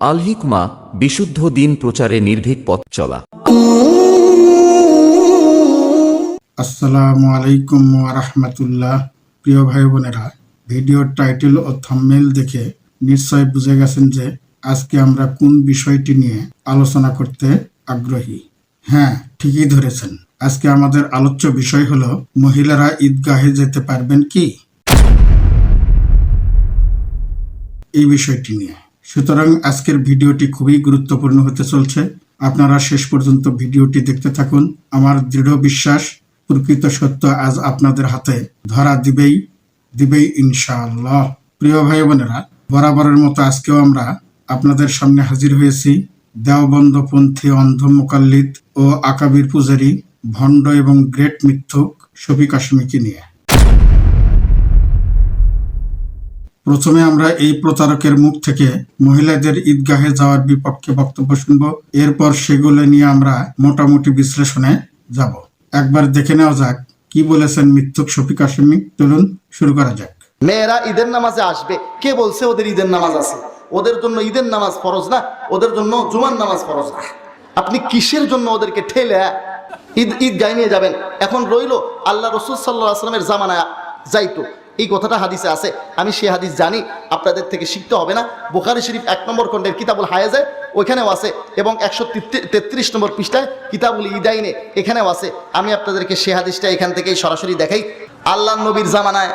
আল হিকমা বিশুদ্ধ দিন প্রচারে নির্ভীক পথ চলা। আসসালামু আলাইকুম রাহমাতুল্লাহ। প্রিয় ভাই বোনেরা ভিডিওর টাইটেল ও থাম্বনেল দেখে নিশ্চয় বুঝে গেছেন যে আজকে আমরা কোন বিষয়টি নিয়ে আলোচনা করতে আগ্রহী। হ্যাঁ ঠিকই ধরেছেন। আজকে আমাদের আলোচ্য বিষয় হলো, মহিলারা ঈদগাহে যেতে পারবেন কি? এই বিষয়টি নিয়ে। সুতরাং আজকের ভিডিওটি খুবই গুরুত্বপূর্ণ হতে চলছে। আপনারা শেষ পর্যন্ত ভিডিওটি দেখতে থাকুন। আমার দৃঢ় বিশ্বাস, প্রকৃত সত্য আজ আপনাদের হাতে ধরা দিবেই দিবেই ইনশাআল্লাহ। প্রিয় ভাই বোনেরা, বরাবরের মতো আজকেও আমরা আপনাদের সামনে হাজির হয়েছি দেওবন্দপন্থী অন্ধ মোকাল্লিদ ও আকাবির পূজারী ভণ্ড এবং গ্রেট মিথ্যুক শফি কাশ্মীকে নিয়ে। প্রথমে আমরা এই প্রতারকের মুখ থেকে মহিলাদের ঈদগাহে যাওয়ার বিপক্ষে বক্তব্য শুনব। এরপর সেগুলো নিয়ে আমরা মোটামুটি বিশ্লেষণে যাব। একবার দেখে নেওয়া যাক, কি বলেছেন মিথ্যুক শফিক কাশ্মী চলুন, শুরু করা যাক। মেয়েরা ঈদের নামাজে আসবে। কে বলছে ওদের ঈদের নামাজ আছে? ওদের জন্য ঈদের নামাজ ফরজ না? ওদের জন্য জুমার নামাজ ফরজ না? আপনি কিসের জন্য ওদেরকে ঠেলে ঈদ ঈদ গায়ে নিয়ে যাবেন। এখন রইল আল্লাহ রসুল সাল্লাহ আসলামের জামানায় যাইতো। এই কথাটা হাদিসে আছে। আমি সে হাদিস জানি, আপনাদের থেকে শিখতে হবে না। বোখারি শরীফ এক নম্বর খণ্ডের কিতাবুল হায়াজে, ওইখানেও আছে এবং একশো তেত্রিশ নম্বর পৃষ্ঠায় কিতাবুল ইদাইনে এখানেও আছে। আমি আপনাদেরকে সে হাদিসটা এখান থেকেই সরাসরি দেখাই। আল্লাহ নবীর জামানায়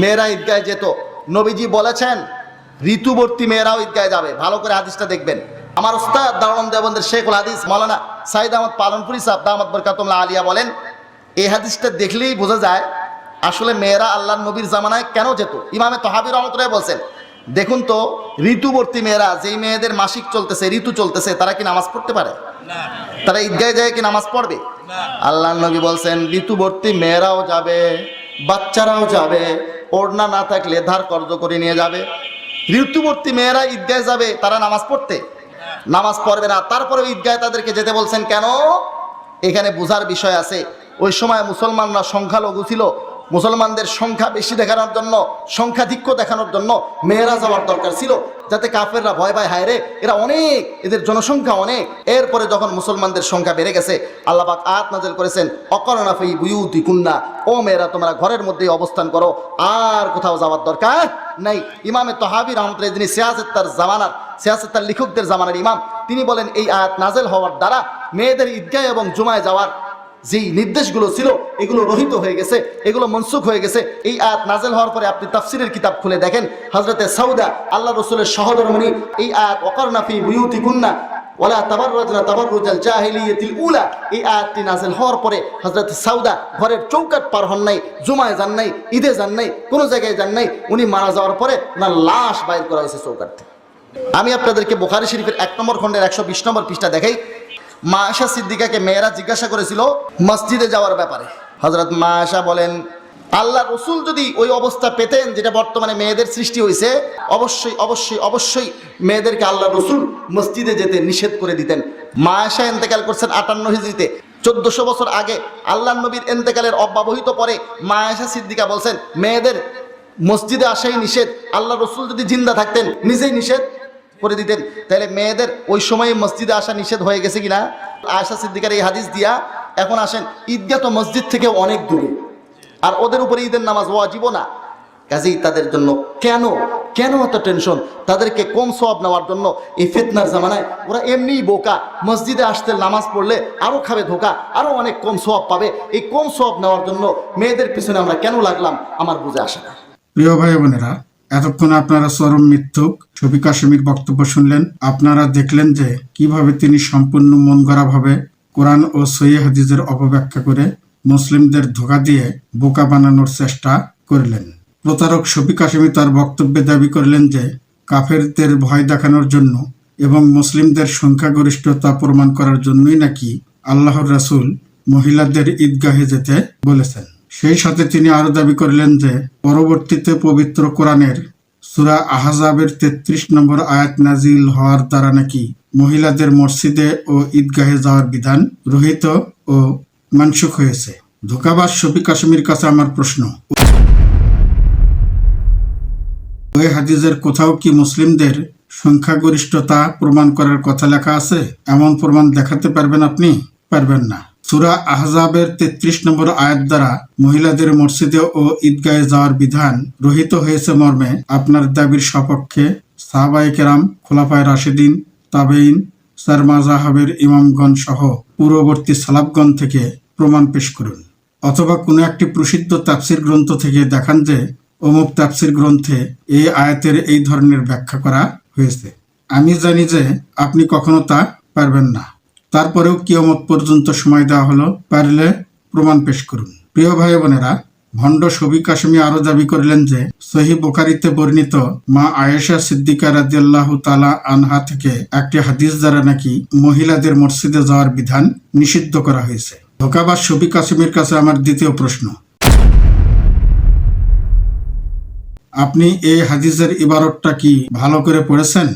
মেয়েরা ঈদগায় যেত। নবীজি বলেছেন, ঋতুবর্তী মেয়েরাও ঈদগায় যাবে। ভালো করে হাদিসটা দেখবেন। আমার উস্তাদ দারুণ দেবন্দের শেখুল হাদিস মালানা সাইদ আহমদ পালনপুরি সাহ দাহমদ বরকাতুল্লাহ আলিয়া বলেন, এই হাদিসটা দেখলেই বোঝা যায় আসলে মেয়েরা আল্লাহ নবীর জামানায় কেন যেত? ইমামে তহাবির রহমতুল্লাহ বলছেন দেখুন তো ঋতুবর্তী মেয়েরা যেই মেয়েদের মাসিক চলতেছে ঋতু চলতেছে তারা কি নামাজ পড়তে পারে? তারা ঈদগায় যায় কি নামাজ পড়বে? আল্লাহ নবী বলছেন ঋতুবর্তী মেয়েরাও যাবে বাচ্চারাও যাবে ওড়না না থাকলে ধার কর্জ করে নিয়ে যাবে। ঋতুবর্তী মেয়েরা ঈদগায় যাবে তারা নামাজ পড়তে? নামাজ পড়বে না। তারপরে ঈদগায় তাদেরকে যেতে বলছেন কেন? এখানে বোঝার বিষয় আছে। ওই সময় মুসলমানরা সংখ্যালঘু ছিল মুসলমানদের সংখ্যা বেশি দেখানোর জন্য সংখ্যাধিক্য দেখানোর জন্য মেয়েরা যাওয়ার দরকার ছিল, যাতে কাফেররা ভয় পায়, হায় রে, এরা অনেক, এদের জনসংখ্যা অনেক। এরপরে যখন মুসলমানদের সংখ্যা বেড়ে গেছে আল্লাহবাক আয়াত নাজেল করেছেন অকরণাফি বুয়ুতি কুন্না ও মেয়েরা তোমরা ঘরের মধ্যেই অবস্থান করো, আর কোথাও যাওয়ার দরকার নাই। ইমামে তহাবির রহমতুল্লাহ যিনি সিয়াসেত তার জামানার সিয়াসেত তার লিখকদের জামানার ইমাম, তিনি বলেন, এই আয়াত নাজেল হওয়ার দ্বারা মেয়েদের ঈদগাহ এবং জুমায় যাওয়ার যেই নির্দেশগুলো ছিল, এগুলো রহিত হয়ে গেছে, এগুলো মনসুখ হয়ে গেছে। এই আয়াত নাজেল হওয়ার পরে আপনি তাফসিরের কিতাব খুলে দেখেন। হজরতে সৌদা আল্লাহ রসুলের সহধর্মণি এই আয়াত অকরনাফি বুয়ুতি কুন্না ওয়ালা তাবাররাজনা তাবাররুজাল জাহিলিয়াতিল উলা এই আয়াতটি নাজেল হওয়ার পরে হযরত সাউদা ঘরের চৌকাট পার হন নাই, জুমায় যান নাই, ঈদে যান নাই, কোনো জায়গায় যান নাই, উনি মারা যাওয়ার পরে ওনার লাশ বাইর করা হয়েছে চৌকাট থেকে আমি আপনাদেরকে বোখারি শরীফের এক নম্বর খণ্ডের একশো বিশ নম্বর পৃষ্ঠা দেখাই। মা আশা সিদ্দিকাকে মেয়েরা জিজ্ঞাসা করেছিল মসজিদে যাওয়ার ব্যাপারে। হজরত মা আশা বলেন, আল্লাহ রসুল যদি ওই অবস্থা পেতেন যেটা বর্তমানে মেয়েদের সৃষ্টি হয়েছে, অবশ্যই অবশ্যই অবশ্যই মেয়েদেরকে আল্লাহ রসুল মসজিদে যেতে নিষেধ করে দিতেন। মা আশা এন্তেকাল করছেন আটান্ন হিজড়িতে। চোদ্দশো বছর আগে আল্লাহ নবীর এন্তেকালের অব্যবহিত পরে মা আশা সিদ্দিকা বলছেন, মেয়েদের মসজিদে আসাই নিষেধ। আল্লাহ রসুল যদি জিন্দা থাকতেন, নিজেই নিষেধ। করে দিতেন। তাহলে মেয়েদের ওই সময়ে মসজিদে আসা নিষেধ হয়ে গেছে কিনা? আয়সা সিদ্দিকার এই হাদিস দিয়া এখন আসেন, ঈদগাহ তো মসজিদ থেকে অনেক দূরে। আর ওদের উপরে ঈদের নামাজ ওয়াজিব না। কাজেই তাদের জন্য কেন? কেন এত টেনশন তাদেরকে কম সব নেওয়ার জন্য এই ফেতনার জামানায় ওরা এমনিই বোকা। মসজিদে আসতে নামাজ পড়লে আরও খাবে ধোকা আরও অনেক কম সব পাবে। এই কম সব নেওয়ার জন্য মেয়েদের পিছনে আমরা কেন লাগলাম? আমার বুঝে আসে না। প্রিয় ভাই বোনেরা এতক্ষণ আপনারা চরম মিথ্যুক শফি কাশ্মীর বক্তব্য শুনলেন। আপনারা দেখলেন যে কীভাবে তিনি সম্পূর্ণ মন গড়াভাবে কোরআন ও সহি হাদিসের অপব্যাখ্যা করে মুসলিমদের ধোকা দিয়ে বোকা বানানোর চেষ্টা করলেন। প্রতারক শফি কাশ্মী তার বক্তব্যে দাবি করলেন যে কাফেরদের ভয় দেখানোর জন্য এবং মুসলিমদের সংখ্যাগরিষ্ঠতা প্রমাণ করার জন্যই নাকি আল্লাহর রাসূল মহিলাদের ঈদগাহে যেতে বলেছেন। সেই সাথে তিনি আরও দাবি করলেন যে, পরবর্তীতে পবিত্র কোরআনের সুরা আহজাবের তেত্রিশ নম্বর আয়াত নাজিল হওয়ার দ্বারা নাকি মহিলাদের মসজিদে ও ঈদগাহে যাওয়ার বিধান রহিত ও মানসুখ হয়েছে। ধোকাবাজ শফি কাশ্মীর কাছে আমার প্রশ্ন, ওই হাদিসের কোথাও কি মুসলিমদের সংখ্যাগরিষ্ঠতা প্রমাণ করার কথা লেখা আছে? এমন প্রমাণ দেখাতে পারবেন আপনি? পারবেন না। সুরা আহজাবের তেত্রিশ নম্বর আয়াত দ্বারা মহিলাদের মসজিদে ও ঈদগাহে যাওয়ার বিধান রহিত হয়েছে মর্মে। আপনার দাবির সপক্ষে সাহাবাই কেরাম, খোলাফায় রাশেদিন তাবেইন সারমাজাহাবের ইমামগণ সহ পূর্ববর্তী সালাবগণ থেকে প্রমাণ পেশ করুন। অথবা কোনো একটি প্রসিদ্ধ তাফসির গ্রন্থ থেকে দেখান যে অমুক তাফসির গ্রন্থে এই আয়াতের এই ধরনের ব্যাখ্যা করা হয়েছে। আমি জানি যে আপনি কখনো তা পারবেন না। তারপরেও কিয়মত পর্যন্ত সময় দেওয়া হলো, পারলে প্রমাণ পেশ করুন। প্রিয় ভাই বোনেরা, ভণ্ড সবি কাশ্মী আরও দাবি করলেন যে, সহি বোখারিতে বর্ণিত মা আয়েশা সিদ্দিকা রাদিয়াল্লাহ তালা আনহা থেকে একটি হাদিস দ্বারা নাকি মহিলাদের মসজিদে যাওয়ার বিধান নিষিদ্ধ করা হয়েছে। ধোকাবাজ শফি কাসিমের কাছে আমার দ্বিতীয় প্রশ্ন। আপনি এই হাদিসের ইবারতটা কি ভালো করে পড়েছেন?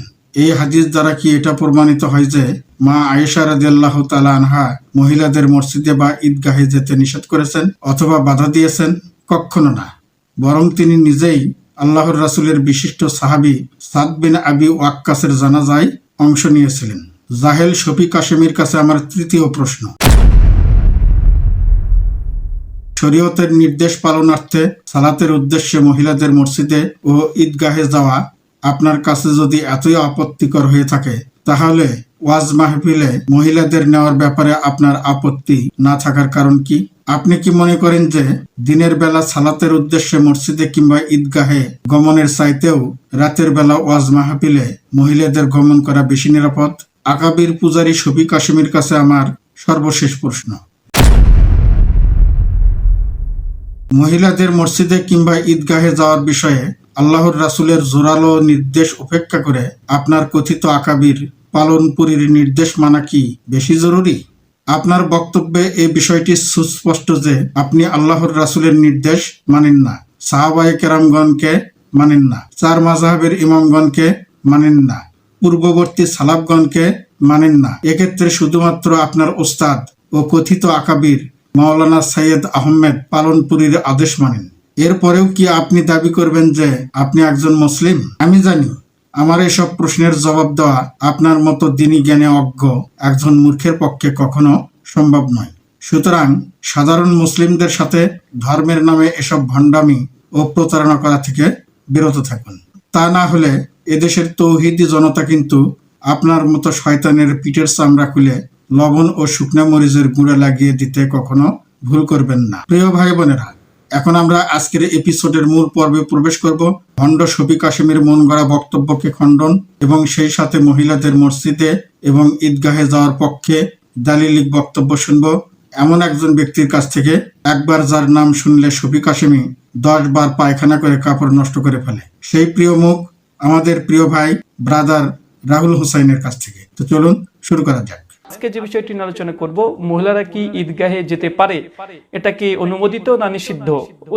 এই হাদিস দ্বারা কি এটা প্রমাণিত হয় যে মা আয়েশা রাদিয়াল্লাহ তালা আনহা মহিলাদের মসজিদে বা ঈদগাহে যেতে নিষেধ করেছেন অথবা বাধা দিয়েছেন কখনো না। বরং তিনি নিজেই আল্লাহর রাসূলের বিশিষ্ট সাহাবী সাদ বিন আবি ওয়াক্কাসের জানাজায় অংশ নিয়েছিলেন। জাহেল শফি কাশেমির কাছে আমার তৃতীয় প্রশ্ন। শরীয়তের নির্দেশ পালনার্থে সালাতের উদ্দেশ্যে মহিলাদের মসজিদে ও ঈদগাহে যাওয়া আপনার কাছে যদি এতই আপত্তিকর হয়ে থাকে, তাহলে ওয়াজ মাহফিলে মহিলাদের নেওয়ার ব্যাপারে আপনার আপত্তি না থাকার কারণ কি? আপনি কি মনে করেন যে দিনের বেলা সালাতের উদ্দেশ্যে মসজিদে কিংবা ঈদগাহে গমনের চাইতেও রাতের বেলা ওয়াজ মাহফিলে মহিলাদের গমন করা বেশি নিরাপদ? আকাবির পূজারী শফি কাশ্মীর কাছে আমার সর্বশেষ প্রশ্ন। মহিলাদের মসজিদে কিংবা ঈদগাহে যাওয়ার বিষয়ে আল্লাহর রাসুলের জোরালো নির্দেশ উপেক্ষা করে আপনার কথিত আকাবির পালনপুরীর নির্দেশ মানা কি বেশি জরুরি? আপনার বক্তব্যে এই বিষয়টি সুস্পষ্ট যে আপনি আল্লাহর রাসুলের নির্দেশ মানেন না, সাহাবায়ে কেরামগণকে মানেন না, চার মাজাহাবের ইমামগণকে মানেন না, পূর্ববর্তী সালাবগণকে মানেন না। এক্ষেত্রে শুধুমাত্র আপনার ওস্তাদ ও কথিত আকাবির মাওলানা সৈয়দ আহমেদ পালনপুরীর আদেশ মানেন। এরপরেও কি আপনি দাবি করবেন যে আপনি একজন মুসলিম? আমি জানি। আমার এসব প্রশ্নের জবাব দেওয়া আপনার মতো দিনী জ্ঞানে অজ্ঞ একজন মূর্খের পক্ষে কখনো সম্ভব নয়। সুতরাং সাধারণ মুসলিমদের সাথে ধর্মের নামে এসব ভণ্ডামি ও প্রতারণা করা থেকে বিরত থাকুন। তা না হলে এদেশের তৌহিদি জনতা কিন্তু আপনার মতো শয়তানের পিঠের চামড়া খুলে লবণ ও শুকনা মরিচের গুঁড়া লাগিয়ে দিতে কখনো ভুল করবেন না। প্রিয় ভাই বোনেরা এখন আমরা আজকের এপিসোডের মূল পর্বে প্রবেশ করব। ভণ্ড শফি কাশিমের মন গড়া বক্তব্যকে খণ্ডন এবং সেই সাথে মহিলাদের মসজিদে এবং ঈদগাহে যাওয়ার পক্ষে দালিলিক বক্তব্য শুনব। এমন একজন ব্যক্তির কাছ থেকে একবার যার নাম শুনলে শফি কাশিমি দশ বার পায়খানা করে কাপড় নষ্ট করে ফেলে। সেই প্রিয় মুখ আমাদের প্রিয় ভাই ব্রাদার রাহুল হুসাইনের কাছ থেকে। তো চলুন শুরু করা যাক। আজকে যে বিষয়টি আলোচনা করব, মহিলারা কি ঈদগাহে যেতে পারে, এটা কি অনুমোদিত না নিষিদ্ধ?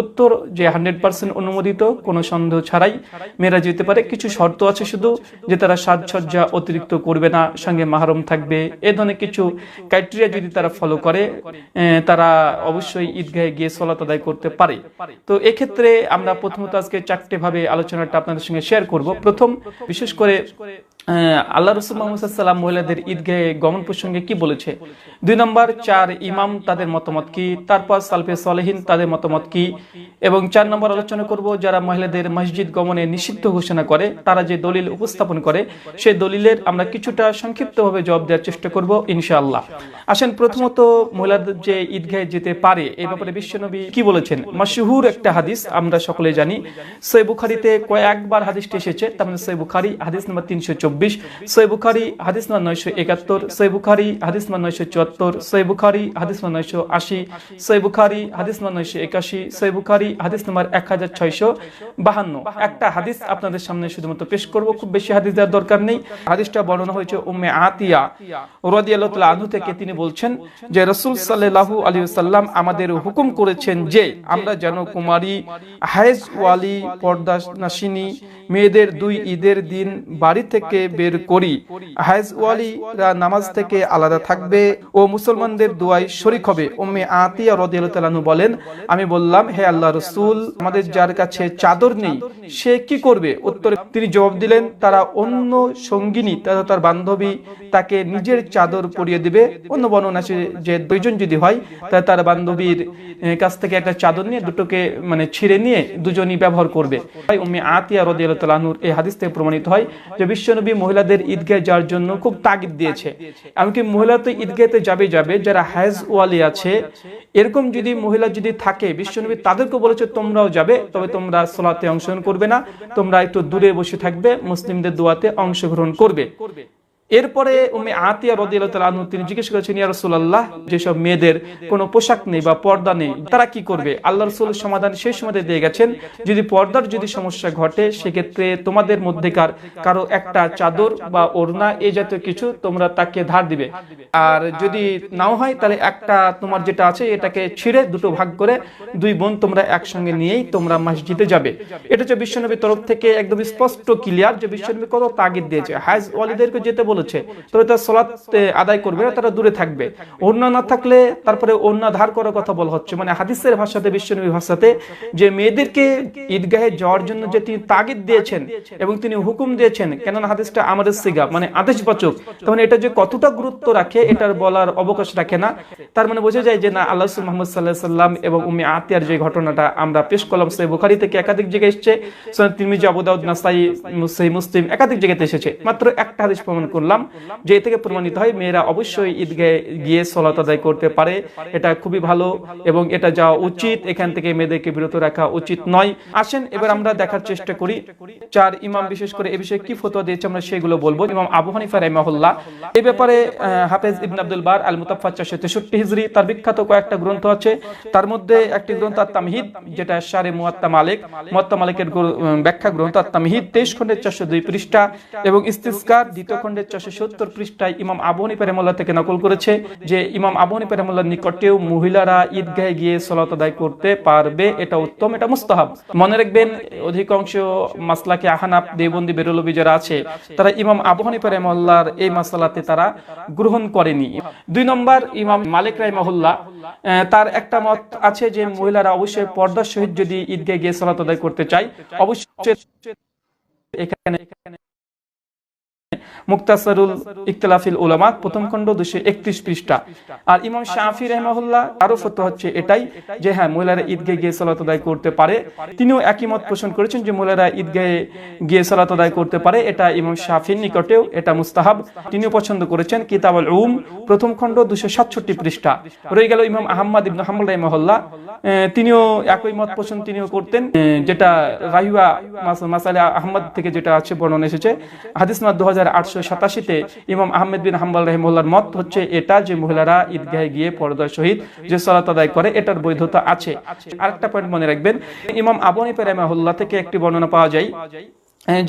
উত্তর, যে হান্ড্রেড পার্সেন্ট অনুমোদিত, কোনো সন্দেহ ছাড়াই মেয়েরা যেতে পারে। কিছু শর্ত আছে শুধু যে তারা সাজসজ্জা অতিরিক্ত করবে না, সঙ্গে মাহরম থাকবে, এ ধরনের কিছু ক্রাইটেরিয়া যদি তারা ফলো করে তারা অবশ্যই ঈদগাহে গিয়ে সলাত আদায় করতে পারে। তো এক্ষেত্রে আমরা প্রথমত আজকে চারটে ভাবে আলোচনাটা আপনাদের সঙ্গে শেয়ার করব। প্রথম, বিশেষ করে আল্লাহ রসুল মোহাম্মদ মহিলাদের ঈদগাহে গমন প্রসঙ্গে কি বলেছে? দুই নম্বর, চার, ইমাম তাদের মতামত কি? তারপর সালফে সালেহিন তাদের মতামত কি? এবং চার নম্বর, আলোচনা করব যারা মহিলাদের মসজিদ গমনে নিষিদ্ধ ঘোষণা করে, তারা যে দলিল উপস্থাপন করে, সেই দলিলের আমরা কিছুটা সংক্ষিপ্তভাবে জবাব দেওয়ার চেষ্টা করব, ইনশাআল্লাহ। আসেন, প্রথমত মহিলাদের যে ঈদগাহে যেতে পারে, এই ব্যাপারে বিশ্বনবী কি বলেছেন? মাসহুর একটা হাদিস আমরা সকলে জানি। সৈ বুখারিতে কয়েকবার হাদিসটি এসেছে, তার মধ্যে সৈ বুখারি, হাদিস নম্বর তিনশো চব্বিশ নয়শো একাত্তর নয়শো চুয়াত্তর নয়শো আশি নয়শো একাশি হাদিস নম্বর এক হাজার ছয়শো বাহান্ন। একটা হাদিস আপনাদের সামনে শুধুমাত্র পেশ করব, খুব বেশি হাদিস দেওয়ার দরকার নেই। হাদিসটা বর্ণনা হয়েছে উম্মে আতিয়া রাদিয়াল্লাহু থেকে তিনি বলছেন যে, রাসূল সাল্লাল্লাহু আলাইহি ওয়াসাল্লাম আমাদের হুকুম করেছেন যে, আমরা যেন কুমারী হায়েজ ওয়ালি পর্দা নাসিনী মেয়েদের দুই ঈদের দিন বাড়ি থেকে বের করি। হাইজ ওয়ালিরা নামাজ থেকে আলাদা থাকবে ও মুসলমানদের দোয়ায় শরিক হবে। উম্মে আতিয়া রদিয়ালু বলেন, আমি বললাম, হে আল্লাহ রসুল, আমাদের যার কাছে চাদর নেই, সে কি করবে? উত্তরে তিনি জবাব দিলেন, তারা অন্য সঙ্গিনী, তারা তার বান্ধবী, তাকে নিজের চাদর পরিয়ে দিবে। অন্য বর্ণনা যে দুইজন যদি হয় তাহলে তার বান্ধবীর কাছ থেকে একটা চাদর নিয়ে দুটোকে মানে ছিঁড়ে নিয়ে দুজনই ব্যবহার করবে। তাই উম্মে আতিয়া রদিয়ালুর এই হাদিস থেকে প্রমাণিত হয় যে বিশ্বনবী মহিলাদের ঈদগাহে যাওয়ার জন্য খুব তাগিদ দিয়েছে। এমনকি মহিলা তো ঈদগাহতে যাবে যাবে, যারা হাজ ওয়ালি আছে, এরকম যদি মহিলা যদি থাকে, বিশ্বনবী তাদেরকে বলেছে, তোমরাও যাবে, তবে তোমরা সোলাতে অংশগ্রহণ করবে না, তোমরা একটু দূরে বসে থাকবে, মুসলিমদের দোয়াতে অংশগ্রহণ করবে। এরপরে উম্মে আতিয়া রদিয়াল্লাহু আনহু, তিনি জিজ্ঞেস করেছেন, ইয়া রাসূলুল্লাহ, যেসব মেয়েদের কোনো পোশাক নেই বা পর্দা নেই, তারা কি করবে? আল্লাহ রাসূল সমাধান সেই সময় দিয়ে গেছেন, যদি পর্দার যদি সমস্যা ঘটে, সেক্ষেত্রে তোমাদের মধ্যেকার কারও একটা চাদর বা ওড়না এই জাতীয় কিছু তোমরা তাকে ধার দিবে। আর যদি নাও হয়, তাহলে একটা তোমার যেটা আছে, এটাকে ছিঁড়ে দুটো ভাগ করে দুই বোন তোমরা একসঙ্গে নিয়েই তোমরা মসজিদে যাবে। এটা হচ্ছে বিশ্বনবীর তরফ থেকে একদম স্পষ্ট ক্লিয়ার যে বিশ্বনবী কত তাগিদ দিয়েছে। হাজ ওয়ালিদেরকে যেতে বলেছে, তবে তার সলাৎ আদায় করবে তারা দূরে থাকবে। ওড়না না থাকলে তারপরে ওড়না ধার করার কথা বলা হচ্ছে। মানে হাদিসের ভাষাতে বিশ্বনবী ভাষাতে যে মেয়েদেরকে ঈদগাহে যাওয়ার জন্য যে তিনি তাগিদ দিয়েছেন এবং তিনি হুকুম দিয়েছেন, কেননা হাদিসটা আমাদের সিগা মানে আদেশবাচক, তখন এটা যে কতটা গুরুত্ব রাখে, এটার বলার অবকাশ রাখে না। তার মানে বোঝা যায় যে না, আল্লাহ মোহাম্মদ সাল্লাহ সাল্লাম এবং উম্মে আতিয়ার যে ঘটনাটা আমরা পেশ করলাম, সেই বুখারি থেকে একাধিক জায়গায় এসছে? তিরমিজি, আবু দাউদ, নাসাই মুসলিম একাধিক জায়গাতে এসেছে। মাত্র একটা হাদিস প্রমাণ করলাম। যে এ থেকে প্রমাণিত হয়, মেয়েরা অবশ্যই ঈদগাহে গিয়ে সলাত আদায় করতে পারে। এটা খুবই ভালো এবং এটা যাওয়া উচিত। এখান থেকে মেয়েদেরকে বিরত রাখা উচিত নয়। আসেন, এবার আমরা দেখার চেষ্টা করি। চার ইমাম বিশেষ করে এ বিষয়ে কি ফতোয়া দিয়েছে আমরা সেগুলো বলব। ইমাম আবু হানিফা রাহিমাহুল্লাহ এই ব্যাপারে হাফেজ ইবনে আব্দুল বার আল মুতাফা চারশো তেষট্টি হিজরি, তার বিখ্যাত কয়েকটা গ্রন্থ আছে। তার মধ্যে একটি গ্রন্থ আর তামহিদ যেটা শারে মুয়াত্তা মালিক, মুয়াত্তা মালিকের ব্যাখ্যা গ্রন্থ আর তামহিদ তেইশ খন্ডের চারশো দুই পৃষ্ঠা এবং ইস্তিস্কার দ্বিতীয় খন্ডের চারশো সত্তর পৃষ্ঠায় ইমাম আবু হানিফা থেকে নকল করেছে যে ইমাম আবু হানিফা নিকটেও মহিলারা ঈদগাহে গিয়ে আদায় করতে পারবে এটা উত্তম এটা মুস্তাহাব। মনে রাখবেন অধিকাংশ মাসলাকে আহানাপ বেরলবি যারা আছে। তারা ইমাম আবু হানিফা এই মাসালাতে তারা গ্রহণ করেনি। দুই নম্বর ইমাম মালিক রাহিমাহুল্লাহ আহ, তার একটা মত আছে যে মহিলারা অবশ্যই পর্দার সহিত যদি ঈদগাহে গিয়ে সলাত আদায় করতে চায় অবশ্যই এখানে মুক্তাসারুল ইখতিলাফিল উলামা, প্রথম খণ্ড দুশো একত্রিশ পৃষ্ঠা। আর ইমাম শাফি রহমাহুল্লাহ, আরও ফতো হচ্ছে এটাই যে হ্যাঁ মহিলারা ঈদগাহে গিয়ে সালাত আদায় করতে পারে। তিনিও একই মত পোষণ করেছেন যে মহিলারা ঈদগাহে গিয়ে সালাত আদায় করতে পারে, এটা ইমাম শাফির নিকটেও এটা মুস্তাহাব। তিনিও পছন্দ করেছেন কিতাব আল উম প্রথম খণ্ড দুশো সাতষট্টি পৃষ্ঠা। রয়ে গেল ইমাম আহমদ ইবন হাম্বল রহমাহুল্লাহ। তিনিও একই মত পোষণ তিনিও করতেন যেটা মাস- মাসালে আহমদ থেকে যেটা আছে বর্ণনা এসেছে। হাদিস নাম্বার দু হাজার আটশো সাতাশিতে ইমাম আহমেদ বিন হাম্বাল রহমুল্লার মত হচ্ছে এটা যে মহিলারা ঈদগাহে গিয়ে পর্দার সহিত যে সলাত আদায় করে, এটার বৈধতা আছে। আরেকটা পয়েন্ট মনে রাখবেন, ইমাম আবু পেরামাহুল্লাহ থেকে একটি বর্ণনা পাওয়া যায়।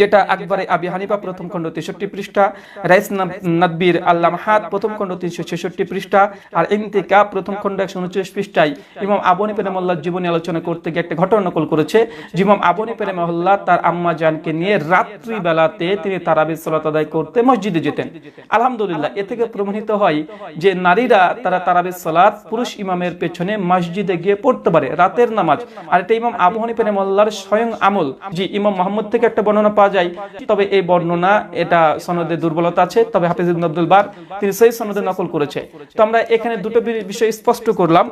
যেটা আকবরে আবি হানিফা প্রথম খণ্ড তেষট্টি পৃষ্ঠা, রাইস নাদবির আল্লাহ হাত প্রথম খণ্ড তিনশো ছেষট্টি পৃষ্ঠা, আর ইন্তিকা প্রথম খণ্ড একশো উনচল্লিশ পৃষ্ঠায় ইমাম আবনী পেরামল্লার জীবনী আলোচনা করতে গিয়ে একটা ঘটনা নকল করেছে। যে ইমাম আবনী পেরামল্লাহ তার আম্মা জানকে নিয়ে রাত্রি বেলাতে তিনি তারাবি সালাত আদায় করতে মসজিদে যেতেন। আলহামদুলিল্লাহ, এ থেকে প্রমাণিত হয় যে নারীরা তারা তারাবি সালাত পুরুষ ইমামের পেছনে মসজিদে গিয়ে পড়তে পারে রাতের নামাজ। আর এটা ইমাম আবু হানিফা রহমাল্লাহর স্বয়ং আমল। জি ইমাম মোহাম্মদ থেকে একটা বর্ণনা পাওয়া যায়। তবে এই বর্ণনা, এটা সনদে দুর্বলতা আছে। তবে হাফিজ ইবনে আব্দুল বার, তিনি সেই সনদে নকল করেছে। তো আমরা এখানে দুটো বিষয় স্পষ্ট করলাম।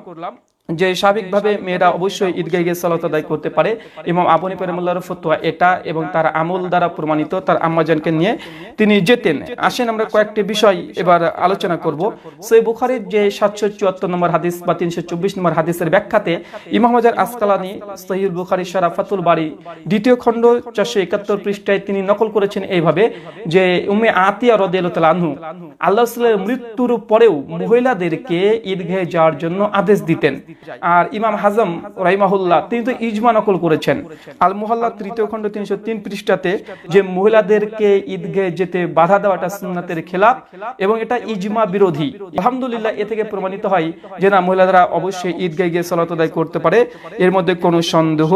যে স্বাভাবিকভাবে মেয়েরা অবশ্যই ঈদগাহে গিয়ে সালাত আদায় করতে পারে। ইমাম আবনি পেরমুল্লাহর ফতোয়া এটা এবং তার আমল দ্বারা প্রমাণিত তার আম্মাজানকে নিয়ে তিনি যেতেন। আসেন আমরা কয়েকটি বিষয় এবার আলোচনা করব। সেই বুখারির যে সাতশো চুয়াত্তর নম্বর হাদিস বা তিনশো চব্বিশ নম্বর হাদিসের ব্যাখ্যাতে ইমাম হাজার আসকালানি সহিল বুখারি শারাফাতুল বাড়ি দ্বিতীয় খণ্ড চারশো একাত্তর পৃষ্ঠায় তিনি নকল করেছেন এইভাবে যে উমে আতিয়া রদিয়াল আনহু আল্লাহ মৃত্যুর পরেও মহিলাদেরকে ঈদগাহে যাওয়ার জন্য আদেশ দিতেন। আর ইমাম হাজম রাইমাহুল্লাহ তিনি তো ইজমা নকল করেছেন। আল মুহাল্লা তৃতীয় খণ্ড তিনশো তিন পৃষ্ঠাতে যে মহিলাদেরকে ঈদগাহে যেতে বাধা দেওয়াটা সুন্নাতের খেলাফ এবং এটা ইজমা বিরোধী। আলহামদুলিল্লাহ এ থেকে প্রমাণিত হয় যে না মহিলারা অবশ্যই ঈদগাহে গিয়ে সালাত আদায় করতে পারে। এর মধ্যে কোনো সন্দেহ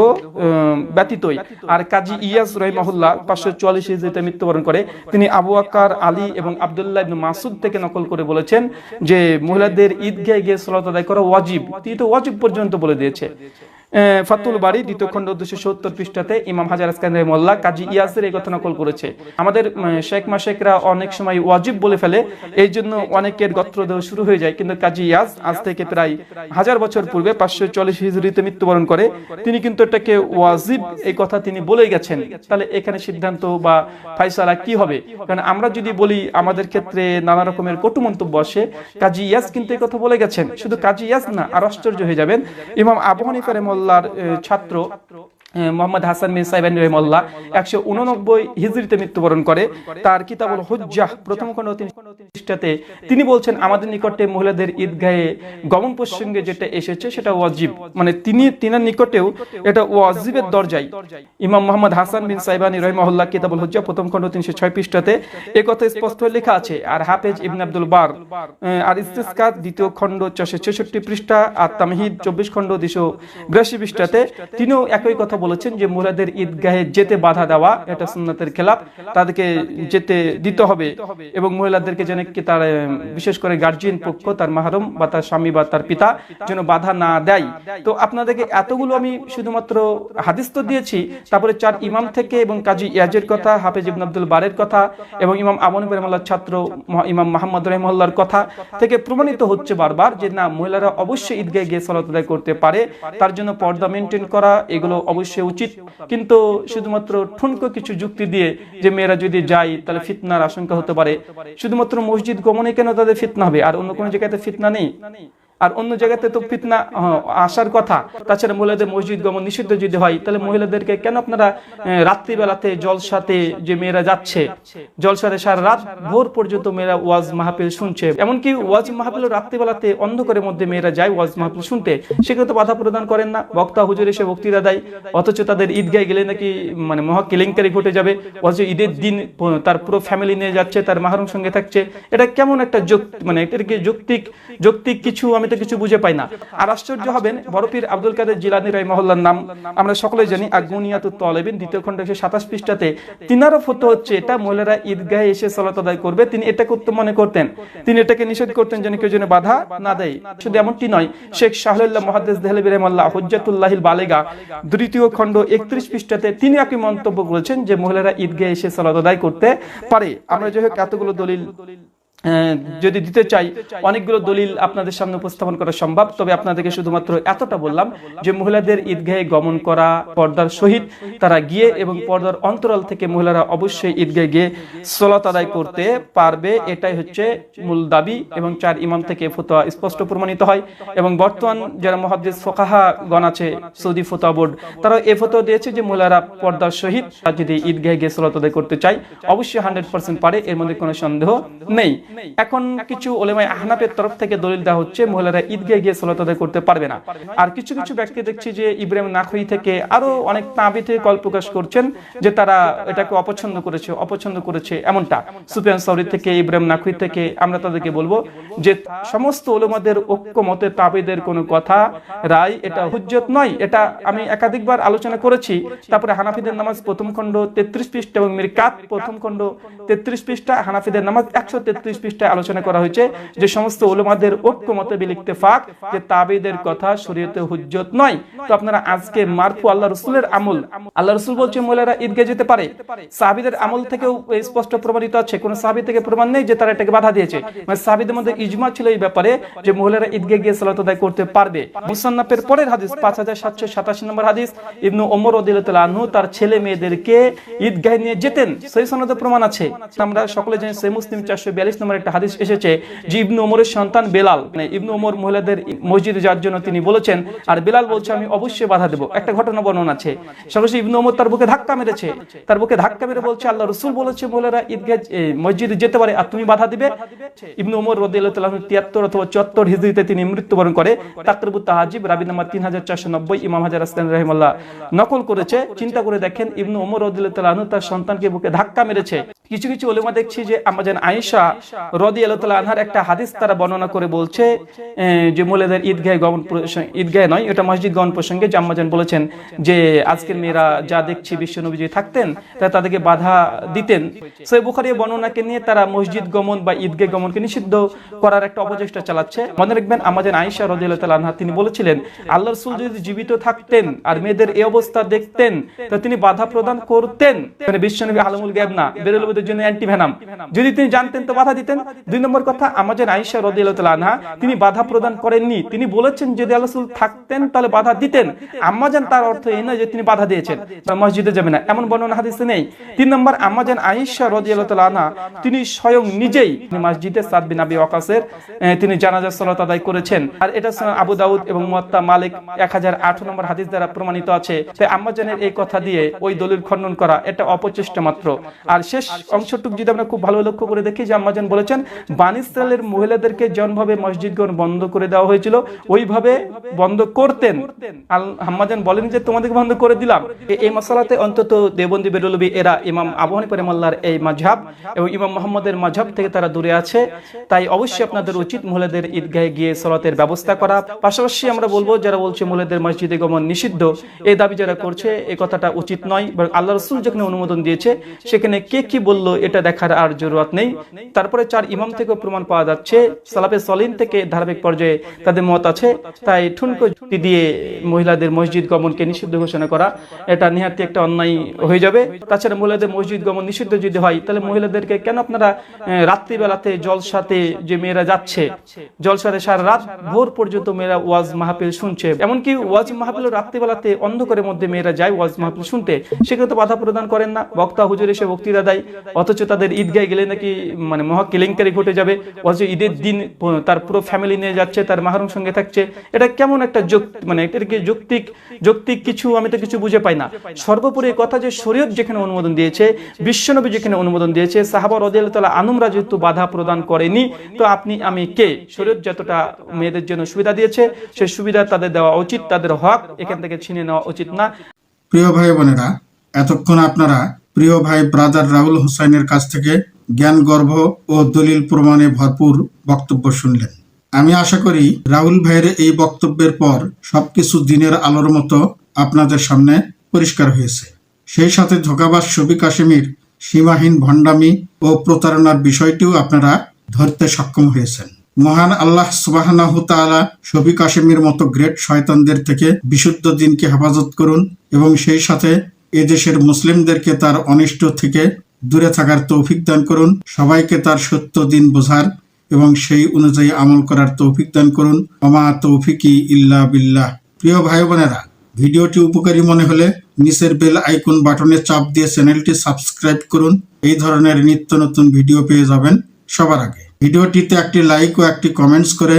ব্যতীতই। আর কাজী ইয়াস রহিমাহুল্লাহ পাঁচশো চুয়াল্লিশ হিজড়িতে মৃত্যুবরণ করে তিনি আবু আক্কার আলী এবং আবদুল্লাহ ইবনে মাসুদ থেকে নকল করে বলেছেন যে মহিলাদের ঈদগাহে গিয়ে সালাত আদায় করা ওয়াজিব। তিনি তো ওয়াজিব পর্যন্ত বলে দিয়েছে। ফাতুল বাড়ি দ্বিতীয় খণ্ড দুশো সত্তর পৃষ্ঠাতে ইমাম হাজার আসকান মোল্লা কাজী ইয়াসের এই কথা নকল করেছে। আমাদের শেখ মাশেকরা অনেক সময় ওয়াজিব বলে ফেলে এই জন্য অনেকের গত্রদেহ শুরু হয়ে যায়। কিন্তু কাজী ইয়াস আজ থেকে প্রায় হাজার বছর পূর্বে পাঁচশো চল্লিশ হিজড়িতে মৃত্যুবরণ করে। তিনি কিন্তু এটাকে ওয়াজিব এই কথা তিনি বলেই গেছেন। তাহলে এখানে সিদ্ধান্ত বা ফাইসালা কি হবে? কারণ আমরা যদি বলি আমাদের ক্ষেত্রে নানা রকমের কটু মন্তব্য আসে, কাজী ইয়াস কিন্তু এই কথা বলে গেছেন। শুধু কাজী ইয়াস না, আর আশ্চর্য হয়ে যাবেন। ইমাম আবু রহমাল্লাহর আহ, ছাত্র মোহাম্মদ হাসান বিন সাইবান রহমাল্লাহ একশো উননব্বই হিজড়িতে মৃত্যুবরণ করে। তার কিতাবুল হুজ্জাহ প্রথম খণ্ড তিন বলছেন, আমাদের নিকটে মহিলাদের ঈদগাহে গমন প্রসঙ্গে যেটা এসেছে সেটা ওয়াজিব। মানে তিনি, তিনার নিকটেও এটা ওয়াজিবের দরজায়। ইমাম মোহাম্মদ হাসান বিন সাইবানি রহিমাহুল্লাহ কিতাবুল হুজ্জা প্রথম খণ্ড তিনশো ছয় পৃষ্ঠাতে এ কথা স্পষ্ট লেখা আছে, আর হাফেজ ইবন আব্দুল বার আর ইস্তেসকাত দ্বিতীয় খণ্ড চারশো ছেষট্টি পৃষ্ঠা, আর তামহিদ চব্বিশ খণ্ড দুশো বিরাশি পৃষ্ঠাতে তিনিও একই কথা বলেছেন যে মহিলাদের ঈদগাহে যেতে বাধা দেওয়া এটা সুন্নাতের খেলাফ, তাদেরকে যেতে দিতে হবে এবং মহিলাদেরকে যেন কি তার বিশেষ করে গার্জিয়ান পক্ষ, তার মাহরম বা তার স্বামী বা তার পিতা যেন বাধা না দেয়। তো আপনাদেরকে এতগুলো আমি শুধুমাত্র হাদিস তো দিয়েছি, তারপরে চার ইমাম থেকে এবং কাজী ইয়াজের কথা, হাফেজ ইবন আব্দুল বারের কথা এবং ইমাম আবন রহমাল্লার ছাত্র ইমাম মাহমদ রহমাল্লার কথা থেকে প্রমাণিত হচ্ছে বারবার যে না, মহিলারা অবশ্যই ঈদগাহে গিয়ে সালাত আদায় করতে পারে, তার জন্য পর্দা মেনটেন করা, এগুলো অবশ্যই উচিত। কিন্তু শুধুমাত্র ঠুনকো কিছু যুক্তি দিয়ে যে মেয়েরা যদি যায়, তাহলে ফিতনার আশঙ্কা হতে পারে। শুধুমাত্র মসজিদ গমনে কেন তাদের ফিতনা হবে? আর অন্য কোনো জায়গাতে ফিতনা নেই? আর অন্য জায়গাতে তো ফিতনা আসার কথা। তাছাড়া মহিলাদের মসজিদ গমন নিষিদ্ধ যদি হয়, তাহলে মহিলাদেরকে কেন আপনারা রাত্রিবেলাতে জলসাতে যে মেয়েরা যাচ্ছে, জলসাতে সারা রাত ভোর পর্যন্ত মেয়েরা ওয়াজ মাহফিল শুনছে? এমনকি ওয়াজ মাহফিল রাত্রিবেলাতে অন্ধকারের মধ্যে মেয়েরা যায় ওয়াজ মাহফিল শুনতে। সেখানে তো বাধা প্রদান করেন না। বক্তা, হুজুর এসে বক্তৃতা দেয়। অথচ তাদের ঈদগায় গেলে নাকি মানে মহা কেলেঙ্কারি ঘটে যাবে। অথচ ঈদের দিন তার পুরো ফ্যামিলি নিয়ে যাচ্ছে, তার মাহরম সঙ্গে থাকছে। এটা কেমন একটা যুক্ত মানে এটার কি যৌক্তিক যৌক্তিক কিছু আমি তো কিছু বুঝে পাই না। আর আশ্চর্য হবেন বরফির আব্দুল কাদের জিলানি রাই মহল্লার নাম। আমরা সকলে জানি আগুনিয়াত তলেবিন, দ্বিতীয় খণ্ড একশো সাতাশ পৃষ্ঠাতে। তিনারও ফতো হচ্ছে, এটা মহিলারা ঈদগাহে এসে সালাত আদায় করবে। তিনি এটা করতে মনে করতেন। তিনি এটাকে নিষেধ করতেন যেন কেউ যেন বাধা না দেয়। শুধু এমনটি নয়, শেখ শাহুল্লাহ মহাদ্দেস দেহলবি রহমাল্লাহ হজ্জাতুল্লাহিল বালেগা, দ্বিতীয় খণ্ড একত্রিশ পৃষ্ঠাতে তিনি একই মন্তব্য করেছেন যে মহিলারা ঈদগাহে এসে সালাত আদায় করতে পারে। আমরা যাই হোক, এতগুলো দলিল যদি দিতে চাই, অনেকগুলো দলিল আপনাদের সামনে উপস্থাপন করা সম্ভব। তবে আপনাদেরকে শুধুমাত্র এতটা বললাম যে মহিলাদের ঈদগাহে গমন করা পর্দার সহিত তারা গিয়ে এবং পর্দার অন্তরাল থেকে মহিলারা অবশ্যই ঈদগাহে গিয়ে সলাত আদায় করতে পারবে। এটাই হচ্ছে মূল দাবি এবং চার ইমাম থেকে ফতোয়া স্পষ্ট প্রমাণিত হয়। এবং বর্তমান যারা মহাদ্দেশ ফোকাহা গণ আছে, সৌদি ফতোয়া বোর্ড তারা এ ফতোয়া দিয়েছে যে মহিলারা পর্দার সহিত যদি ঈদগাহে গিয়ে সলাত আদায় করতে চায়, অবশ্যই হান্ড্রেড পার্সেন্ট পারে। এর মধ্যে কোনো সন্দেহ নেই। এখন কিছু ওলেমাই আহনাফের তরফ থেকে দলিল দেওয়া হচ্ছে মহিলারা ঈদগাহে গিয়ে সলাত আদায় করতে পারবে না। আর কিছু কিছু ব্যক্তি দেখছি যে ইব্রাহিম নাখই থেকে আরও অনেক তাবি থেকে কল প্রকাশ করছেন যে তারা এটাকে অপছন্দ করেছে অপছন্দ করেছে এমনটা। সুফিয়ান সৌরি থেকে ইব্রাহিম নাখই থেকে আমরা তাদেরকে বলব যে সমস্ত ওলমাদের ঐক্য মতে তাবিদের কোনো কথা রায় এটা হুজ্জত নয়। এটা আমি একাধিকবার আলোচনা করেছি। তারপরে হানাফিদের নামাজ প্রথম খণ্ড তেত্রিশ পৃষ্ঠা এবং মিরকাত প্রথম খণ্ড তেত্রিশ পৃষ্ঠা হানাফিদের নামাজ একশো তেত্রিশ পৃষ্ঠায় আলোচনা করা হয়েছে যে সমস্ত ওলমাদের ঐক্য মতে বিলিখতে ফাঁক যে তাবিদের কথা শরীয়তে হুজ্জত নয়। তো আপনারা আজকে মারফু আল্লাহ রসুলের আমল, আল্লাহ রসুল বলছে মহিলারা ঈদগাহ যেতে পারে। সাহাবিদের আমল থেকেও স্পষ্ট প্রমাণিত আছে। কোন সাহাবি থেকে প্রমাণ নেই যে তারা এটাকে বাধা দিয়েছে। মানে সাহাবিদের মধ্যে ইজমা ছিল এই ব্যাপারে যে মহিলারা ঈদগাহ গিয়ে সালাত আদায় করতে পারবে। মুসান্নাফের পরের হাদিস, পাঁচ হাজার সাতশো সাতাশি নম্বর হাদিস, ইবনু ওমর আনহু তার ছেলে মেয়েদেরকে ঈদগাহে নিয়ে যেতেন। সেই সনদে প্রমাণ আছে। আমরা সকলে জানি সেই মুসলিম চারশো বিয়াল্লিশ নম্বর নম্বর একটা হাদিস এসেছে যে ইবনু ওমরের সন্তান বেলাল মানে ইবনু ওমর মহিলাদের মসজিদে যাওয়ার জন্য তিনি বলেছেন, আর বেলাল বলছে, আমি অবশ্যই বাধা দেবো। একটা ঘটনা বর্ণনা আছে। সর্বশেষ ইবনু ওমর তার বুকে ধাক্কা মেরেছে। তার বুকে ধাক্কা মেরে বলছে, আল্লাহ রসুল বলেছে, মহিলারা ঈদগাহ মসজিদে যেতে পারে, আর তুমি বাধা দিবে? ইবনু ওমর রদিয়াল্লাহু তিয়াত্তর অথবা চুয়াত্তর হিজরিতে তিনি মৃত্যুবরণ করে। তাকরিবুত তাহাজিব, রাবি নাম্বার তিন হাজার চারশো নব্বই, ইমাম হাজার আসলাম, রহিমাল্লাহ, নকল করেছে। চিন্তা করে দেখেন, ইবনু ওমর আনহু তার সন্তানকে বুকে ধাক্কা মেরেছে। কিছু কিছু ওলেমা দেখছি যে আমাদের আয়েশা রদিয়াল্লাহু তাআলা আনহার একটা হাদিস তারা বর্ণনা করে বলছে যে মহিলাদের ঈদগাহে গমন ঈদগাহে নয়, এটা মসজিদ গমন প্রসঙ্গে যে আম্মাজান বলেছেন যে আজকের মেয়েরা যা থাকতেন তা তাদেরকে বাধা দিতেন। সে বুখারি বর্ণনাকে নিয়ে তারা মসজিদ গমন বা ঈদগাহ গমনকে নিষিদ্ধ করার একটা অপচেষ্টা চালাচ্ছে। মনে রাখবেন আমাদের আয়েশা রদিয়াল্লাহু তাআলা আনহা তিনি বলেছিলেন আল্লাহ রাসূল যদি জীবিত থাকতেন আর মেয়েদের এই অবস্থা দেখতেন, তা তিনি বাধা প্রদান করতেন। মানে বিশ্বনবী আলমুল গায়ব না বেরুলবদের জন্য অ্যান্টি ভেনাম যদি তিনি জানতেন তো বাধা দিতেন। দুই নম্বর কথা আমাদের রদিয়াল্লাহু তাআলা আনহা, তিনি বাধা প্রদান করেননি। তিনি বলেছেন যদি আল্লাহ থাকতেন, তাহলে বাধা দিতেন। আম্মাজান তার অর্থ এই নয় যে তিনি বাধা দিয়েছেন মসজিদে যাবে না, এমন বর্ণনা হাদিসে নেই। তিন নম্বর আয়েশা রাদিয়াল্লাহু তাআলা আনহা, তিনি স্বয়ং নিজেই মসজিদে সাদ বিন আবি ওয়াকাসের তিনি জানাজা, সালাত আদায় করেছেন। আর এটা আবু দাউদ এবং মুয়াত্তা মালিক 1008 নম্বর হাদিস দ্বারা প্রমাণিত আছে। তাই আম্মাজানের এই কথা দিয়ে ওই দলিল খণ্ডন করা, এটা অপচেষ্টা মাত্র। আর শেষ অংশটুকু যদি আমরা খুব ভালো লক্ষ্য করে দেখি যে আম্মাজান বলেছেন, বানি ইসরায়েলের মহিলাদেরকে যেমনভাবে মসজিদগণ বন্ধ করে দেওয়া হয়েছিল, ওইভাবে বন্ধ করতেন। আল হাম্মাজান বলেন যে, তোমাদেরকে বন্ধ করে দিলাম। এই মশালাতে অন্তত দেবন্দি বেরুলবি, এরা ইমাম আবু হানিফা এই মাঝহাব এবং ইমাম মোহাম্মদের মাঝহাব থেকে তারা দূরে আছে। তাই অবশ্যই আপনাদের উচিত মহিলাদের ঈদগাহে গিয়ে সলাতের ব্যবস্থা করা। পাশাপাশি আমরা বলব, যারা বলছে মহিলাদের মসজিদে গমন নিষিদ্ধ এই দাবি যারা করছে এই কথাটা উচিত নয় আল্লাহ রসুল যেখানে অনুমোদন দিয়েছে, সেখানে কে কি বলল, এটা দেখার আর জরুরত নেই। তারপরে চার ইমাম থেকেও প্রমাণ পাওয়া যাচ্ছে, সালাফে সলিন থেকে ধারাবাহিক পর্যায়ে তাদের মত আছে। তাই ঠুনকো যুক্তি দিয়ে মহিলাদের মসজিদ গমনকে নিষিদ্ধ ঘোষণা করা, এটা নিহাতি একটা অন্যায় হয়ে যাবে। তাছাড়া মহিলাদের মসজিদ গমন নিষিদ্ধ যদি হয়, তাহলে মহিলাদেরকে কেন আপনারা রাত্রিবেলাতে জলসাতে যে মেয়েরা যাচ্ছে, জলসাতে সারা রাত ভোর পর্যন্ত মেয়েরা ওয়াজ মাহফিল শুনছে? এমনকি ওয়াজ মাহফিল রাত্রিবেলাতে অন্ধকারের মধ্যে মেয়েরা যায় ওয়াজ মাহফিল শুনতে। তো বাধা প্রদান করেন না। বক্তা হুজুর এসে বক্তৃতা দেয়, অথচ তাদের ঈদগায় গেলে নাকি মানে মহা কেলেঙ্কারি ঘটে যাবে? অথচ ঈদের দিন, তার পুরো ফ্যামিলি নিয়ে যাচ্ছে, তার মাহরুম সঙ্গে থাকছে। এটা কেমন একটা মানে এটার কি যৌক্তিক যৌক্তিক কিছু আমি তো কিছু বুঝে পাই না। সর্বোপরি কথা যে শরীয়ত যেখানে অনুমোদন দিয়েছে, বিশ্বনবী যেখানে অনুমোদন দিয়েছে, সাহাবা রদিয়াল তালা আনুমরা যেহেতু বাধা প্রদান করেনি। তো আপনি, আমি কে? শরীয়ত যতটা মেয়েদের জন্য সুবিধা দিয়েছে, সেই সুবিধা তাদের দেওয়া উচিত, তাদের হক এখান থেকে ছিনে নেওয়া উচিত না। প্রিয় ভাই বোনেরা, এতক্ষণ আপনারা প্রিয় ভাই ব্রাদার রাহুল হোসাইনের কাছ থেকে জ্ঞান গর্ভ ও দলিল প্রমাণে ভরপুর বক্তব্য শুনলেন। আমি আশা করি রাহুল ভাইয়ের এই বক্তব্যের পর সবকিছু দিনের আলোর মতো আপনাদের সামনে পরিষ্কার হয়েছে। সেই সাথে ধোকাবাজ শফি কাশ্মীর সীমাহীন ভণ্ডামি ও প্রতারণার বিষয়টিও আপনারা ধরতে সক্ষম হয়েছেন। মহান আল্লাহ সুবাহানাহু তাআলা শফি কাশেমের মতো গ্রেট শয়তানদের থেকে বিশুদ্ধ দিনকে হেফাজত করুন এবং সেই সাথে এদেশের মুসলিমদেরকে তার অনিষ্ট থেকে দূরে থাকার তৌফিক দান করুন। সবাইকে তার সত্য দিন বোঝার এবং সেই অনুযায়ী আমল করার তৌফিক দান করুন। অমা তৌফিকি ইল্লা বিল্লাহ। প্রিয় ভাই বোনেরা ভিডিওটি উপকারী মনে হলে নিচের বেল আইকন বাটনে চাপ দিয়ে চ্যানেলটি সাবস্ক্রাইব করুন। এই ধরনের নিত্য নতুন ভিডিও পেয়ে যাবেন সবার আগে। ভিডিওটিতে একটি লাইক ও একটি কমেন্টস করে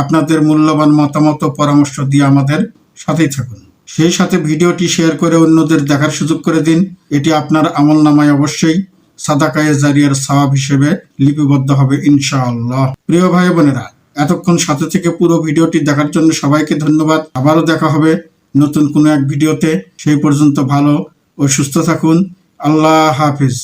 আপনাদের মূল্যবান মতামত পরামর্শ দিয়ে আমাদের সাথেই থাকুন। সেই সাথে ভিডিওটি শেয়ার করে অন্যদের দেখার সুযোগ করে দিন। এটি আপনার আমল নামায় অবশ্যই সাদাকায়ে জারিয়ার সওয়াব হিসেবে লিপিবদ্ধ হবে ইনশাআল্লাহ। প্রিয় ভাই বোনেরা, এতক্ষণ সাথে থেকে পুরো ভিডিওটি দেখার জন্য সবাইকে ধন্যবাদ। আবারও দেখা হবে নতুন কোনো এক ভিডিওতে। সেই পর্যন্ত ভালো ও সুস্থ থাকুন। আল্লাহ হাফিজ।